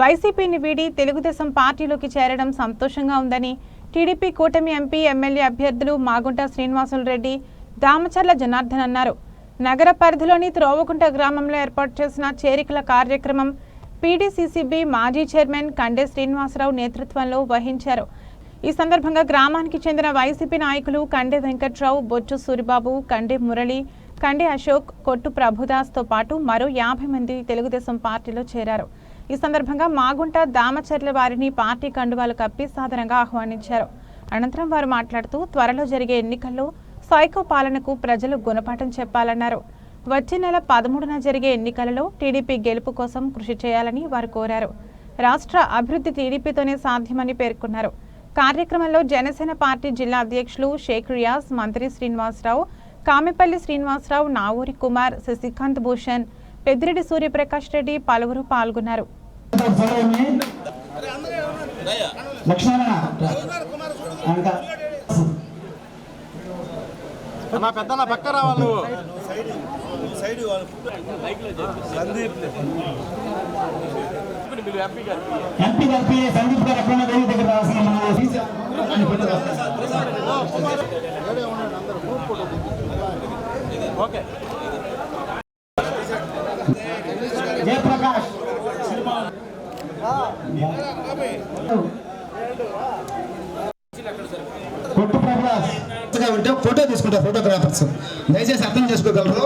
వైసీపీని వీడి తెలుగుదేశం పార్టీలోకి చేరడం సంతోషంగా ఉందని టీడీపీ కూటమి ఎంపీ ఎమ్మెల్యే అభ్యర్థులు మాగుంట శ్రీనివాసులు రెడ్డి దామచర్ల జనార్దన్ అన్నారు. నగర పరిధిలోని త్రోవకుంట గ్రామంలో ఏర్పాటు చేసిన చేరికల కార్యక్రమం పీడీసీసీబీ మాజీ చైర్మన్ కండే శ్రీనివాసరావు నేతృత్వంలో వహించారు. ఈ సందర్భంగా గ్రామానికి చెందిన వైసీపీ నాయకులు కండే వెంకట్రావు బొచ్చు సూరిబాబు కండే మురళి కండే అశోక్ కొట్టు ప్రభుదాస్తో పాటు మరో యాభై మంది తెలుగుదేశం పార్టీలో చేరారు. ఈ సందర్భంగా మాగుంట దామచర్ల వారిని పార్టీ కండువాలు కప్పి సాధారణంగా ఆహ్వానించారు. అనంతరం వారు మాట్లాడుతూ త్వరలో జరిగే ఎన్నికల్లో సైకో పాలనకు ప్రజలు గుణపాఠం చెప్పాలన్నారు. వచ్చే నెల పదమూడున జరిగే ఎన్నికలలో టీడీపీ గెలుపు కోసం కృషి చేయాలని వారు కోరారు. రాష్ట్ర అభివృద్ధి టీడీపీతోనే సాధ్యమని పేర్కొన్నారు. కార్యక్రమంలో జనసేన పార్టీ జిల్లా అధ్యక్షులు షేక్ రియాజ్ మంత్రి శ్రీనివాసరావు కామెపల్లి శ్రీనివాసరావు నావూరి కుమార్ శశికాంత్ భూషణ్ పెద్దిరెడ్డి సూర్యప్రకాష్ రెడ్డి పలువురు పాల్గొన్నారు. లక్ష్మణ ఇంకా అన్న పెద్ద పక్క రావాలి నువ్వు. ఎంపీ గారికి సందీప్ గారు ఎప్పుడైనా వేదిక దగ్గర రావాల్సిన మనం తీసి- అని పెట్టారు. ఓకే జయప్రకాష్. ఉంటే ఫోటో తీసుకుంటారు ఫోటోగ్రాఫర్స్ దయచేసి అర్థం చేసుకోగలరు?